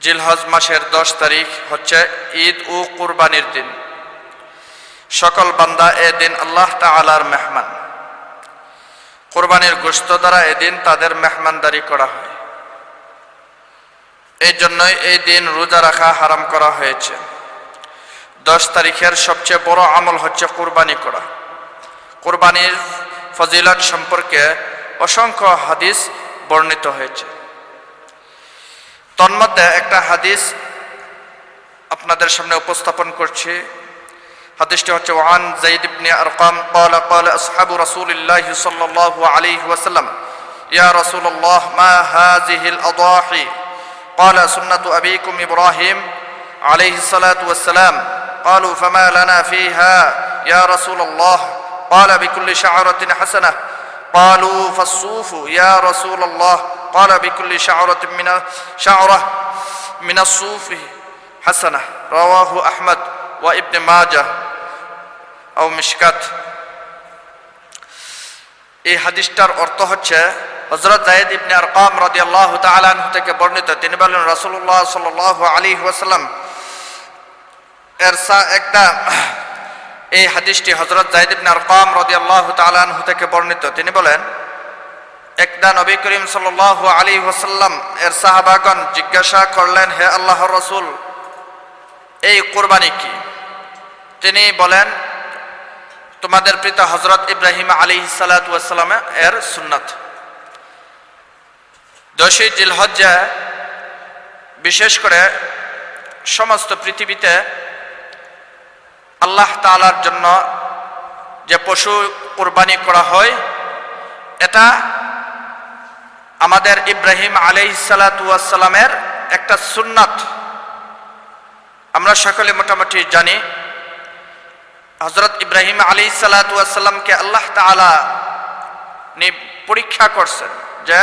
জিলহজ মাসের দশ তারিখ হচ্ছে ঈদ ও কুরবানির দিন। সকল বান্দা এ দিন আল্লাহ তালার মেহমান। কোরবানির গোস্ত দ্বারা এদিন তাদের মেহমানদারি করা হয়। এই জন্যই এই দিন রোজা রাখা হারাম করা হয়েছে। দশ তারিখের সবচেয়ে বড় আমল হচ্ছে কোরবানি করা। কোরবানির ফজিলত সম্পর্কে অসংখ্য হাদিস বর্ণিত হয়েছে। তন্মধ্যে একটা হাদিস আপনাদের সামনে উপস্থাপন করছি হাদিসটি হচ্ছে ওয়ান জাইদ ইবনে আরকাম قال قال اصحاب رسول الله صلى الله عليه وسلم يا رسول الله ما هذه الاضاحي قال سنة ابيكم ابراهيم عليه الصلاة والسلام قالوا فما لنا فيها يا رسول الله قال بكل شعرة حسنة قالوا فالصوف يا رسول الله قال بكل شعرة من شعرة من الصوف حسنة رواه أحمد وابن ماجه أو مشكات এই হাদিসটার অর্থ হচ্ছে হজরত জায়েদ ইবনে আরকাম রাদিয়াল্লাহু তাআলা আনহু থেকে বর্ণিত তিনি বলেন রাসূলুল্লাহ সাল্লাল্লাহু আলাইহি ওয়াসাল্লাম এর সা- একটা এই হাদিসটি হজরত জায়েদ ইবনে আরকাম রাদিয়াল্লাহু তাআলা আনহু থেকে বর্ণিত তিনি বলেন একদা নবী করিম সাল্লাল্লাহু আলী ওয়াসাল্লাম এর সাহাবাগণ জিজ্ঞাসা করলেন, হে আল্লাহ রসুল, এই কোরবানি কি? তিনি বলেন, তোমাদের পিতা হজরত ইব্রাহিম আলী সালাতাম এর সুন্নত। দশই জিলহজ্জা বিশেষ করে সমস্ত পৃথিবীতে আল্লাহ তালার জন্য যে পশু কোরবানি করা হয়, এটা আমাদের ইব্রাহিম আলী সালাতামের একটা সুন্নাত। আমরা সকলে মোটামুটি জানি হজরত ইব্রাহিম আলী সালাতামকে আল্লাহ তালা পরীক্ষা করছেন যে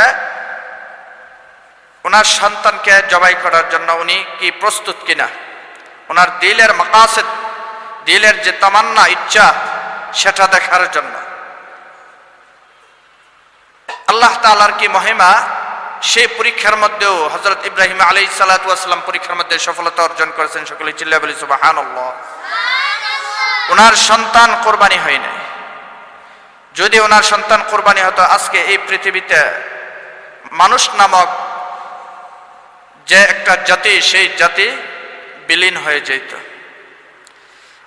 ওনার সন্তানকে জবাই করার জন্য উনি কি প্রস্তুত কিনা। ওনার দিলের মাকাসেদ, দিলের যে তামান্না, ইচ্ছা, সেটা দেখার জন্য। আল্লাহ তালার কি মহিমা, সেই পরীক্ষার মধ্যেও হজরত ইব্রাহিম আলী সালাতাম পরীক্ষার মধ্যে সফলতা অর্জন করেছেন সকলে চিল্লা বলি সুবাহান ওনার সন্তান কোরবানি হয় নাই। যদি ওনার সন্তান কোরবানি হতো, আজকে এই পৃথিবীতে মানুষ নামক যে একটা জাতি, সেই জাতি বিলীন হয়ে যেত।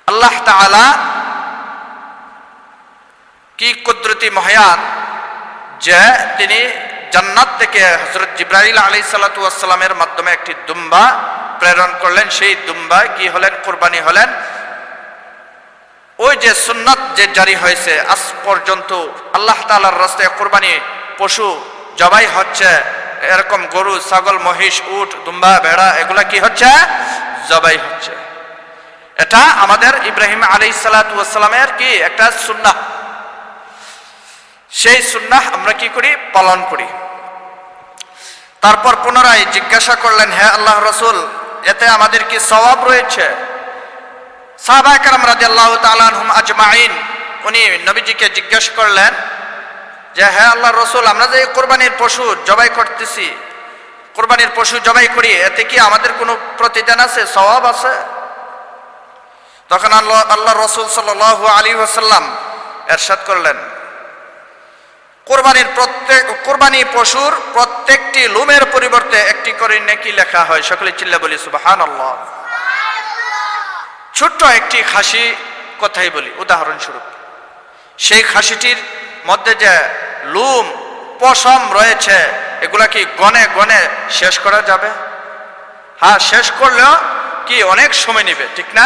আল্লাহ তাআলা কি কুদরতি মহায়ান যে তিনি জান্নাত থেকে হজরত জিব্রাইল আলী সালাতামের মাধ্যমে একটি দুম্বা প্রেরণ করলেন। সেই দুম্বা কি হলেন? কোরবানি হলেন। ওই যে সুন্নত যে জারি হয়েছে, আজ পর্যন্ত আল্লাহ তালার রাস্তায় কোরবানি পশু জবাই হচ্ছে। এরকম গরু, ছাগল, মহিষ, উট, দুম্বা, ভেড়া, এগুলা কি হচ্ছে? জবাই হচ্ছে। এটা আমাদের ইব্রাহিম আলী সালাতামের কি? একটা সুন্নাহ। সেই সুন্নাহ আমরা কি করি? পালন করি। তারপর পুনরায় জিজ্ঞাসা করলেন হ্যাঁ আল্লাহ রসুল, এতে আমাদের কি সওয়াব রয়েছে? সাহাবা কারাম রাদিয়াল্লাহু তাআলা আনহুম আজমাইন, উনি নবীজিকে জিজ্ঞেস করলেন যে হ্যাঁ আল্লাহ রসুল, আমরা যে কোরবানির পশু জবাই করতেছি, কোরবানির পশু জবাই করি, এতে কি আমাদের কোনো প্রতিদান আছে, সওয়াব আছে? তখন আল্লাহ আল্লাহ রসুল সাল্লাল্লাহু আলী ওয়াসাল্লাম এরশাদ করলেন কোরবানির প্রত্যেক, কোরবানি পশুর প্রত্যেকটি লুমের পরিবর্তে একটি করে নেকি লেখা হয়। সকলে চিল্লা বলি, সুবহানাল্লাহ। ছোট্ট একটি খাসি কথাই বলি, উদাহরণস্বরূপ, সেই খাসিটির মধ্যে যে লুম, পশম রয়েছে, এগুলা কি গনে গনে শেষ করা যাবে? হ্যাঁ শেষ করলেও কি অনেক সময় নেবে, ঠিক না?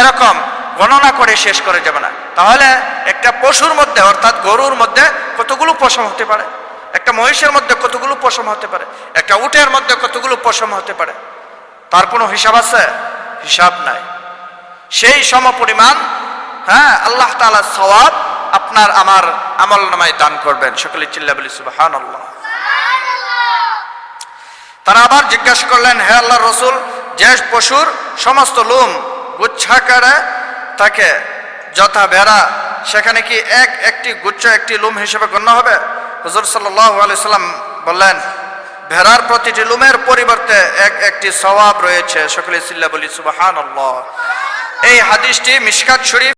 এরকম গণনা করে শেষ করে যাবে না। তাহলে একটা পশুর মধ্যে, অর্থাৎ গরুর মধ্যে কতগুলো পশম হতে পারে? একটা মহিষের মধ্যে কতগুলো পশম হতে পারে? একটা উটের মধ্যে কতগুলো পশম হতে পারে? তার কোনো হিসাব আছে? হিসাব নাই। সেই সম পরিমাণ হ্যাঁ আল্লাহ তালা সওয়াব আপনার আমার আমল নামায় দান করবেন। সকলে চিল্লা বলি সুবাহান আল্লাহ তারা আবার জিজ্ঞাসা করলেন, হে আল্লাহ রসুল, যে পশুর সমস্ত লোম গুচ্ছাকারে থাকে যথা ভেড়া, সেখানে কি এক একটি গুচ্ছ, একটি লুম হিসেবে গণ্য হবে? হজর আলাইসাল্লাম বললেন, ভেড়ার প্রতিটি লুমের পরিবর্তে এক একটি স্বভাব রয়েছে। সকলে সিল্লা বলি সুবাহান এই হাদিসটি মিসকাত শরীফ